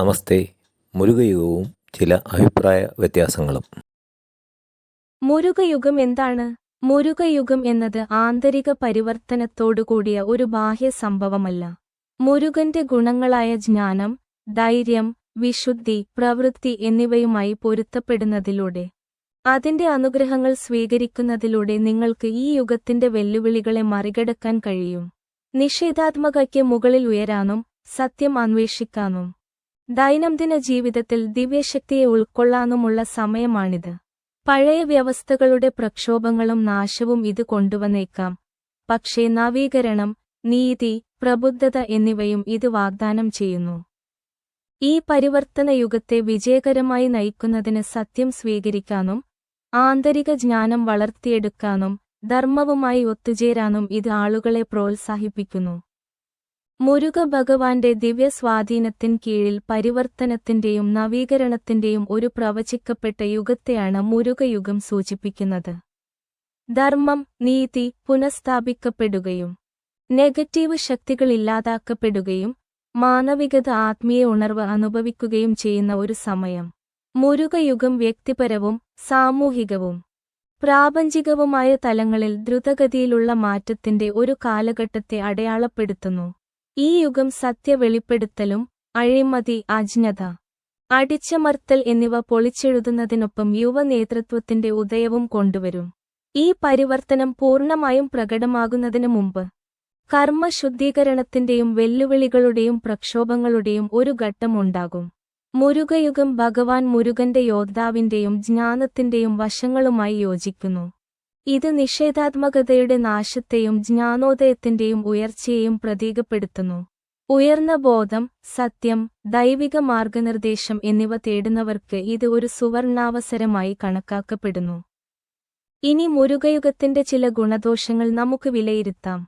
നമസ്തേ. മുരുകയുഗവും ചില അഭിപ്രായ വ്യത്യാസങ്ങളും. മുരുകയുഗം എന്താണ്? മുരുകയുഗം എന്നത് ആന്തരിക പരിവർത്തനത്തോടുകൂടിയ ഒരു ബാഹ്യ സംഭവമല്ല. മുരുകന്റെ ഗുണങ്ങളായ ജ്ഞാനം ധൈര്യം വിശുദ്ധി പ്രവൃത്തി എന്നിവയുമായി പൊരുത്തപ്പെടുന്നതിലൂടെ അതിന്റെ അനുഗ്രഹങ്ങൾ സ്വീകരിക്കുന്നതിലൂടെ നിങ്ങൾക്ക് ഈ യുഗത്തിന്റെ വെല്ലുവിളികളെ മറികടക്കാൻ കഴിയും. നിഷേധാത്മകയ്ക്ക് മുകളിൽ ഉയരാനും സത്യം അന്വേഷിക്കാനും. ദൈനംദിന ജീവിതത്തിൽ ദിവ്യശക്തിയെ ഉൾക്കൊള്ളാനുമുള്ള സമയമാണിത്. പഴയ വ്യവസ്ഥകളുടെ പ്രക്ഷോഭങ്ങളും നാശവും ഇത് കൊണ്ടുവന്നേക്കാം. പക്ഷേ നവീകരണം നീതി പ്രബുദ്ധത എന്നിവയും ഇത് വാഗ്ദാനം ചെയ്യുന്നു. ഈ പരിവർത്തന യുഗത്തെ വിജയകരമായി നയിക്കുന്നതിന് സത്യം സ്വീകരിക്കാനും ആന്തരിക ജ്ഞാനം വളർത്തിയെടുക്കാനും ധർമ്മവുമായി ഒത്തുചേരാനും ഇത് ആളുകളെ പ്രോത്സാഹിപ്പിക്കുന്നു. മുരുക ഭഗവാന്റെ ദിവ്യസ്വാധീനത്തിൻ കീഴിൽ പരിവർത്തനത്തിന്റെയും നവീകരണത്തിന്റെയും ഒരു പ്രവചിക്കപ്പെട്ട യുഗത്തെയാണ് മുരുകയുഗം സൂചിപ്പിക്കുന്നത്. ധർമ്മം നീതി പുനഃസ്ഥാപിക്കപ്പെടുകയും നെഗറ്റീവ് ശക്തികൾ ഇല്ലാതാക്കപ്പെടുകയും മാനവികത ആത്മീയ ഉണർവ് അനുഭവിക്കുകയും ചെയ്യുന്ന ഒരു സമയം. മുരുകയുഗം വ്യക്തിപരവും സാമൂഹികവും പ്രാപഞ്ചികവുമായ തലങ്ങളിൽ ദ്രുതഗതിയിലുള്ള മാറ്റത്തിന്റെ ഒരു കാലഘട്ടത്തെ അടയാളപ്പെടുത്തുന്നു. ഈ യുഗം സത്യ വെളിപ്പെടുത്തലും അഴിമതി അജ്ഞത അടിച്ചമർത്തൽ എന്നിവ പൊളിച്ചെഴുതുന്നതിനൊപ്പം യുവ നേതൃത്വത്തിന്റെ ഉദയവും കൊണ്ടുവരും. ഈ പരിവർത്തനം പൂർണമായും പ്രകടമാകുന്നതിനു മുമ്പ് കർമ്മശുദ്ധീകരണത്തിന്റെയും വെല്ലുവിളികളുടെയും പ്രക്ഷോഭങ്ങളുടെയും ഒരു ഘട്ടമുണ്ടാകും മുരുകയുഗം ഭഗവാൻ മുരുകന്റെ യോദ്ധാവിന്റെയും ജ്ഞാനത്തിന്റെയും വശങ്ങളുമായി യോജിക്കുന്നു. ഇത് നിഷേധാത്മകതയുടെ നാശത്തെയും ജ്ഞാനോദയത്തിന്റെയും ഉയർച്ചയെയും പ്രതീകപ്പെടുത്തുന്നു. ഉയർന്ന ബോധം സത്യം ദൈവിക മാർഗനിർദ്ദേശം എന്നിവ തേടുന്നവർക്ക് ഇത് ഒരു സുവർണാവസരമായി കണക്കാക്കപ്പെടുന്നു. ഇനി മുരുകയുഗത്തിന്റെ ചില ഗുണദോഷങ്ങൾ നമുക്ക് വിലയിരുത്താം.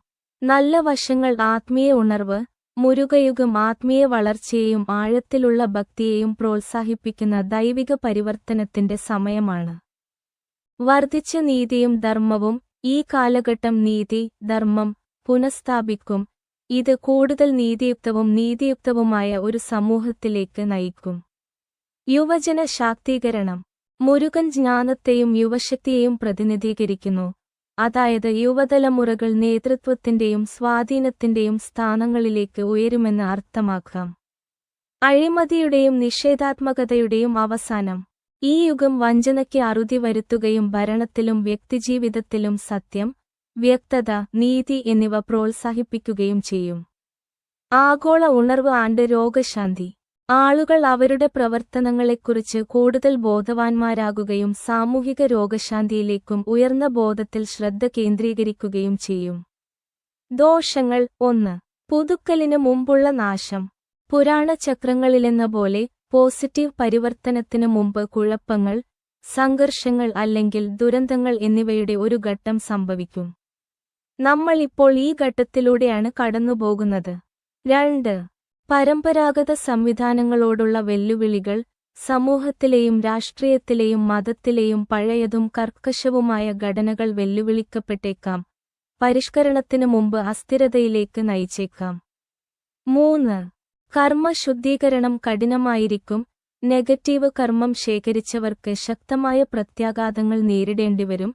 നല്ല വശങ്ങൾ ആത്മീയ ഉണർവ് മുരുകയുഗം ആത്മീയ വളർച്ചയെയും ആഴത്തിലുള്ള ഭക്തിയെയും പ്രോത്സാഹിപ്പിക്കുന്ന ദൈവിക പരിവർത്തനത്തിന്റെ സമയമാണ്. വർദ്ധിച്ച നീതിയും ധർമ്മവും ഈ കാലഘട്ടം നീതി ധർമ്മം പുനഃസ്ഥാപിക്കും. ഇത് കൂടുതൽ നീതിയുക്തവും നീതിയുക്തവുമായ ഒരു സമൂഹത്തിലേക്ക് നയിക്കും. യുവജന ശാക്തീകരണം. മുരുകൻ ജ്ഞാനത്തെയും യുവശക്തിയെയും പ്രതിനിധീകരിക്കുന്നു. അതായത് യുവതലമുറകൾ നേതൃത്വത്തിന്റെയും സ്വാധീനത്തിന്റെയും സ്ഥാനങ്ങളിലേക്ക് ഉയരുമെന്ന് അർത്ഥമാക്കാം. അഴിമതിയുടെയും നിഷേധാത്മകതയുടെയും അവസാനം. ഈ യുഗം വഞ്ചനയ്ക്ക് അറുതി വരുത്തുകയും ഭരണത്തിലും വ്യക്തിജീവിതത്തിലും സത്യം വ്യക്തത നീതി എന്നിവ പ്രോത്സാഹിപ്പിക്കുകയും ചെയ്യും. ആഗോള ഉണർവ് ആണ്ട് രോഗശാന്തി. ആളുകൾ അവരുടെ പ്രവർത്തനങ്ങളെക്കുറിച്ച് കൂടുതൽ ബോധവാന്മാരാകുകയും സാമൂഹിക രോഗശാന്തിയിലേക്കും ഉയർന്ന ബോധത്തിൽ ശ്രദ്ധ കേന്ദ്രീകരിക്കുകയും ചെയ്യും. ദോഷങ്ങൾ ഒന്ന്. പുതുക്കലിനു മുമ്പുള്ള നാശം. പുരാണ ചക്രങ്ങളിലെന്ന പോലെ പോസിറ്റീവ് പരിവർത്തനത്തിനു മുമ്പ് കുഴപ്പങ്ങൾ സംഘർഷങ്ങൾ അല്ലെങ്കിൽ ദുരന്തങ്ങൾ എന്നിവയുടെ ഒരു ഘട്ടം സംഭവിക്കും. നമ്മൾ ഇപ്പോൾ ഈ ഘട്ടത്തിലൂടെയാണ് കടന്നുപോകുന്നത്. രണ്ട് പരമ്പരാഗത സംവിധാനങ്ങളോടുള്ള വെല്ലുവിളികൾ സമൂഹത്തിലെയും രാഷ്ട്രീയത്തിലെയും മതത്തിലെയും പഴയതും കർക്കശവുമായ ഘടനകൾ വെല്ലുവിളിക്കപ്പെട്ടേക്കാം. പരിഷ്കരണത്തിനു മുമ്പ് അസ്ഥിരതയിലേക്ക് നയിച്ചേക്കാം. മൂന്ന് കർമ്മ ശുദ്ധീകരണം കഠിനമായിരിക്കും. നെഗറ്റീവ് കർമ്മം ശേഖരിച്ചവർക്ക് ശക്തമായ പ്രത്യാഘാതങ്ങൾ നേരിടേണ്ടിവരും.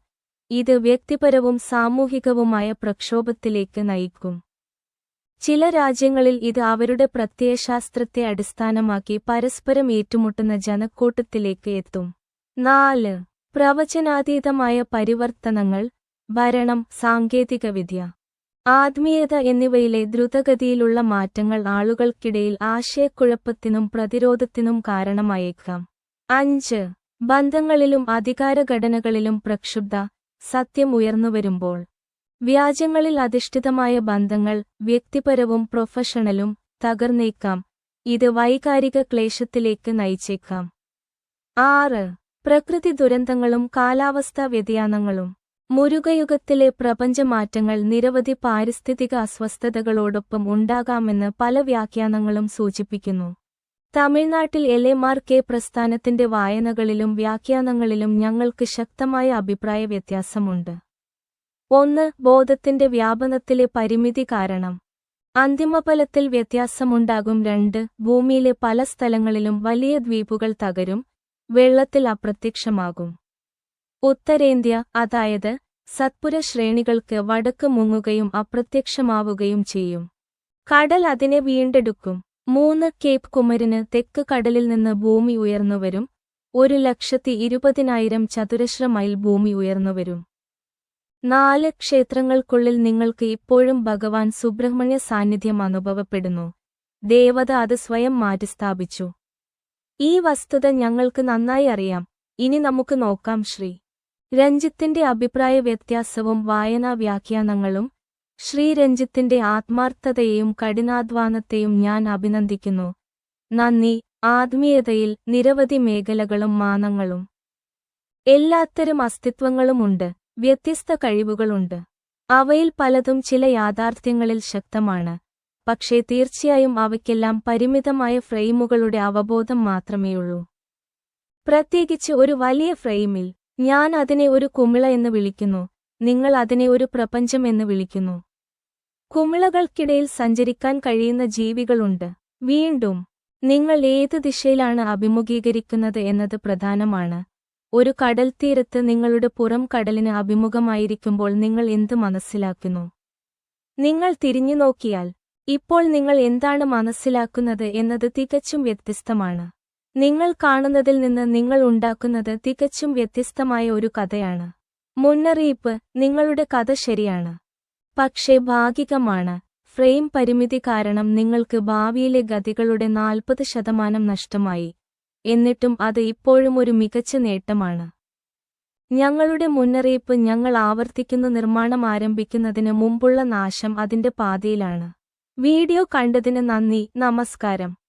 ഇത് വ്യക്തിപരവും സാമൂഹികവുമായ പ്രക്ഷോഭത്തിലേക്ക് നയിക്കും. ചില രാജ്യങ്ങളിൽ ഇത് അവരുടെ പ്രത്യയശാസ്ത്രത്തെ അടിസ്ഥാനമാക്കി പരസ്പരം ഏറ്റുമുട്ടുന്ന ജനക്കൂട്ടത്തിലേക്ക് എത്തും. നാല്. പ്രവചനാതീതമായ പരിവർത്തനങ്ങൾ ഭരണം സാങ്കേതികവിദ്യ. ആത്മീയത എന്നിവയിലെ ദ്രുതഗതിയിലുള്ള മാറ്റങ്ങൾ ആളുകൾക്കിടയിൽ ആശയക്കുഴപ്പത്തിനും പ്രതിരോധത്തിനും കാരണമായേക്കാം. അഞ്ച്. ബന്ധങ്ങളിലും അധികാരഘടനകളിലും പ്രക്ഷുബ്ധ സത്യം ഉയർന്നുവരുമ്പോൾ വ്യാജങ്ങളിൽ അധിഷ്ഠിതമായ ബന്ധങ്ങൾ വ്യക്തിപരവും പ്രൊഫഷണലും തകർന്നേക്കാം. ഇത് വൈകാരിക ക്ലേശത്തിലേക്ക് നയിച്ചേക്കാം. ആറ്. പ്രകൃതി ദുരന്തങ്ങളും കാലാവസ്ഥാ വ്യതിയാനങ്ങളും. മുരുകയുഗത്തിലെ പ്രപഞ്ചമാറ്റങ്ങൾ നിരവധി പാരിസ്ഥിതിക അസ്വസ്ഥതകളോടൊപ്പം ഉണ്ടാകാമെന്ന് പല വ്യാഖ്യാനങ്ങളും സൂചിപ്പിക്കുന്നു. തമിഴ്നാട്ടിൽ എലെമാർ കെ പ്രസ്ഥാനത്തിന്റെ വായനകളിലും വ്യാഖ്യാനങ്ങളിലും ഞങ്ങൾക്ക് ശക്തമായ അഭിപ്രായ വ്യത്യാസമുണ്ട്. ഒന്ന് ബോധത്തിന്റെ വ്യാപനത്തിലെ പരിമിതി കാരണം. അന്തിമഫലത്തിൽ വ്യത്യാസമുണ്ടാകും. രണ്ട് ഭൂമിയിലെ പല സ്ഥലങ്ങളിലും വലിയ ദ്വീപുകൾ തകരും വെള്ളത്തിൽ അപ്രത്യക്ഷമാകും. ഉത്തരേന്ത്യ അതായത് സത്പുര ശ്രേണികൾക്ക് വടക്ക് മുങ്ങുകയും അപ്രത്യക്ഷമാവുകയും ചെയ്യും. കടൽ അതിനെ വീണ്ടെടുക്കും. മൂന്ന് കേപ്പ് കുമരിന് തെക്ക് കടലിൽ നിന്ന് ഭൂമി ഉയർന്നുവരും. ഒരു ലക്ഷത്തി ഇരുപതിനായിരം ചതുരശ്ര മൈൽ ഭൂമി ഉയർന്നുവരും. നാല് ക്ഷേത്രങ്ങൾക്കുള്ളിൽ നിങ്ങൾക്ക് ഇപ്പോഴും ഭഗവാൻ സുബ്രഹ്മണ്യ സാന്നിധ്യം അനുഭവപ്പെടുന്നു. ദേവത അത് സ്വയം മാറ്റിസ്ഥാപിച്ചു. ഈ വസ്തുത ഞങ്ങൾക്ക് നന്നായി അറിയാം. ഇനി നമുക്ക് നോക്കാം ശ്രീ. രഞ്ജിത്തിന്റെ അഭിപ്രായ വ്യത്യാസവും വായനാ വ്യാഖ്യാനങ്ങളും ശ്രീ രഞ്ജിത്തിന്റെ ആത്മാർത്ഥതയെയും കഠിനാധ്വാനത്തെയും ഞാൻ അഭിനന്ദിക്കുന്നു. നന്ദി ആത്മീയതയിൽ നിരവധി മേഖലകളും മാനങ്ങളും. എല്ലാത്തരം അസ്തിത്വങ്ങളുമുണ്ട് വ്യത്യസ്ത കഴിവുകളുണ്ട്. അവയിൽ പലതും ചില യാഥാർത്ഥ്യങ്ങളിൽ ശക്തമാണ്. പക്ഷേ തീർച്ചയായും അവയ്ക്കെല്ലാം പരിമിതമായ ഫ്രെയിമുകളുടെ അവബോധം മാത്രമേയുള്ളൂ. പ്രത്യേകിച്ച് ഒരു വലിയ ഫ്രെയിമിൽ ഞാൻ അതിനെ ഒരു കുമിള എന്ന് വിളിക്കുന്നു. നിങ്ങൾ അതിനെ ഒരു പ്രപഞ്ചം എന്ന് വിളിക്കുന്നു. കുമിളകൾക്കിടയിൽ സഞ്ചരിക്കാൻ കഴിയുന്ന ജീവികളുണ്ട്. വീണ്ടും നിങ്ങൾ ഏത് ദിശയിലാണ് അഭിമുഖീകരിക്കുന്നത് എന്നത് പ്രധാനമാണ്. ഒരു കടൽ തീരത്ത് നിങ്ങളുടെ പുറം കടലിന് അഭിമുഖമായിരിക്കുമ്പോൾ നിങ്ങൾ എന്ത് മനസ്സിലാക്കുന്നു? നിങ്ങൾ തിരിഞ്ഞു നോക്കിയാൽ ഇപ്പോൾ നിങ്ങൾ എന്താണ് മനസ്സിലാക്കുന്നത് എന്നത് തികച്ചും വ്യത്യസ്തമാണ്. നിങ്ങൾ കാണുന്നതിൽ നിന്ന് നിങ്ങൾ ഉണ്ടാക്കുന്നത് തികച്ചും വ്യത്യസ്തമായ ഒരു കഥയാണ്. മുന്നറിയിപ്പ് നിങ്ങളുടെ കഥ ശരിയാണ്. പക്ഷേ ഭാഗികമാണ്. ഫ്രെയിം പരിമിതി കാരണം നിങ്ങൾക്ക് ഭാവിയിലെ ഗതികളുടെ നാൽപ്പത് ശതമാനം നഷ്ടമായി. എന്നിട്ടും അത് ഇപ്പോഴും ഒരു മികച്ച നേട്ടമാണ്. ഞങ്ങളുടെ മുന്നറിയിപ്പ് ഞങ്ങൾ ആവർത്തിക്കുന്ന നിർമ്മാണം ആരംഭിക്കുന്നതിന് മുമ്പുള്ള നാശം അതിന്റെ പാതയിലാണ്. വീഡിയോ കണ്ടതിന് നന്ദി നമസ്കാരം.